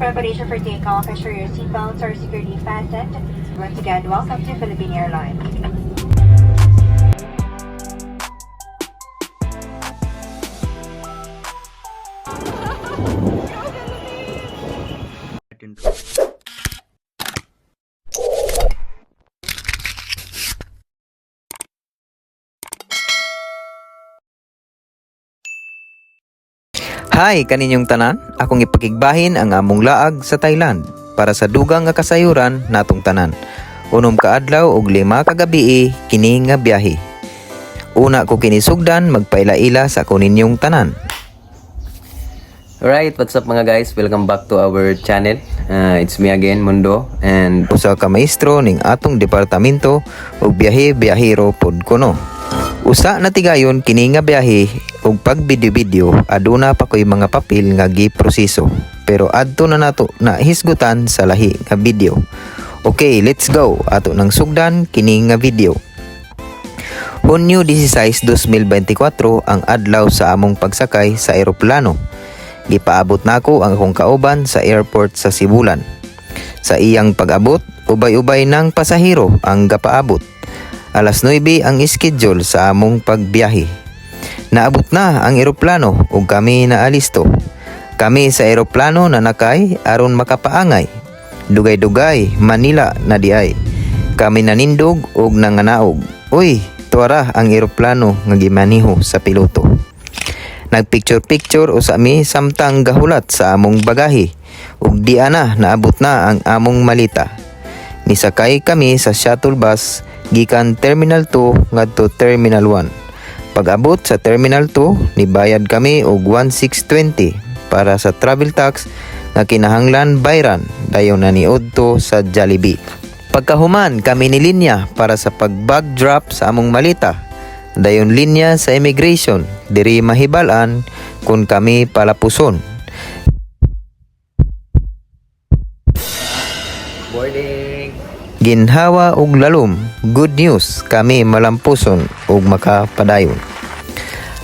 preparation for takeoff. Ensure your seatbelts are securely fastened. Once again, welcome to Philippine Airlines. Hi kaninyong tanan, akong ipakigbahin ang among laag sa Thailand para sa dugang nga kasayuran natong tanan. Unom ka adlaw ug lima ka gabi kini nga biyahe. Una ko kinisugdan magpaila-ila sa kaninyong tanan. Alright, what's up mga guys? Welcome back to our channel. Uh, it's me again, Mundo. And Usa ka maestro ning atong departamento ug biyahe-biyahero pod kuno. Usa na tigayon kini nga biyahe ug pag video-video aduna pa koy mga papel nga giproseso. Pero adto na nato na hisgutan sa lahi nga video. Okay, let's go. Ato nang sugdan kini nga video. Hunyo 16, 2024 ang adlaw sa among pagsakay sa eroplano. Gipaabot nako ang akong kauban sa airport sa Sibulan. Sa iyang pag-abot, ubay-ubay ng pasahero ang gapaabot. Alas 9 ang schedule sa among pagbiyahe. Naabot na ang eroplano ug kami naalisto. Kami sa eroplano na nakay aron makapaangay. Dugay-dugay, Manila na diay. Kami nanindog ug nanganaog. Uy, tuwara ang eroplano nga gimaniho sa piloto. Nagpicture-picture usa mi samtang gahulat sa among bagahe ug di ana naabot na ang among malita. Nisakay kami sa shuttle bus gikan Terminal 2 ngadto Terminal 1. Pag-abot sa Terminal 2, nibayad kami og 1620 para sa travel tax nga kinahanglan bayran dayon na niudto sa Jollibee. Pagkahuman kami ni linya para sa pag-bag drop sa among malita dayon linya sa immigration diri mahibalan kung kami palapuson boarding! Ginhawa og lalom. Good news kami malampuson ug makapadayon.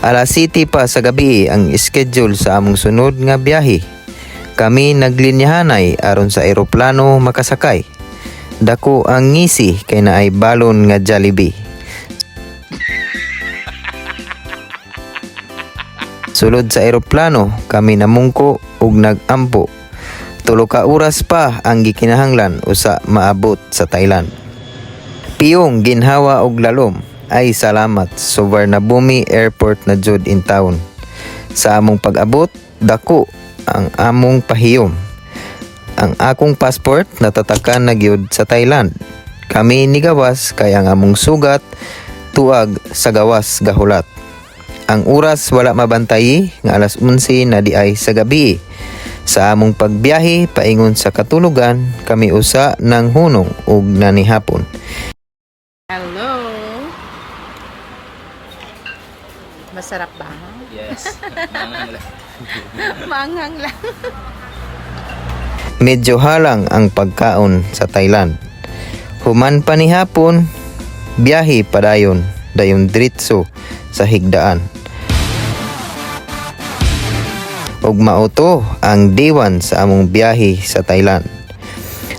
Alas 7 pa sa gabi ang schedule sa among sunod nga biyahe. Kami naglinyahanay aron sa eroplano makasakay. Dako ang ngisi kay naay balon nga Jollibee. Sulod sa eroplano, kami namungko ug nagampo. Tulo ka oras pa ang gikinahanglan usa maabot sa Thailand. Piyong ginhawa og lalom ay salamat Suvarnabhumi Airport na jud in town. Sa among pag-abot, dako ang among pahiyom. Ang akong passport natatakan na gyud sa Thailand. Kami ni gawas kay ang among sugat tuag sa gawas gahulat. Ang oras wala mabantayi nga alas 11 na di ay sa gabi. Sa among pagbiyahe paingon sa katulugan, kami usa ng hunong ug nanihapon. Hello! Masarap ba? Yes. Manghang lang. Medyo halang ang pagkaon sa Thailand. Human pa ni hapon, biyahe padayon, dayon diretso sa higdaan. Ug mauto ang 1 sa among biyahe sa Thailand.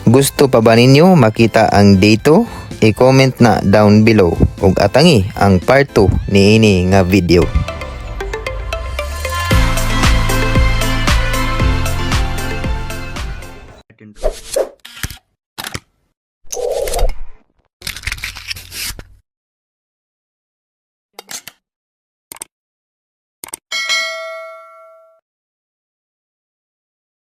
Gusto pa ba ninyo makita ang 2? I-comment na down below ug atangi ang part 2 niini nga video.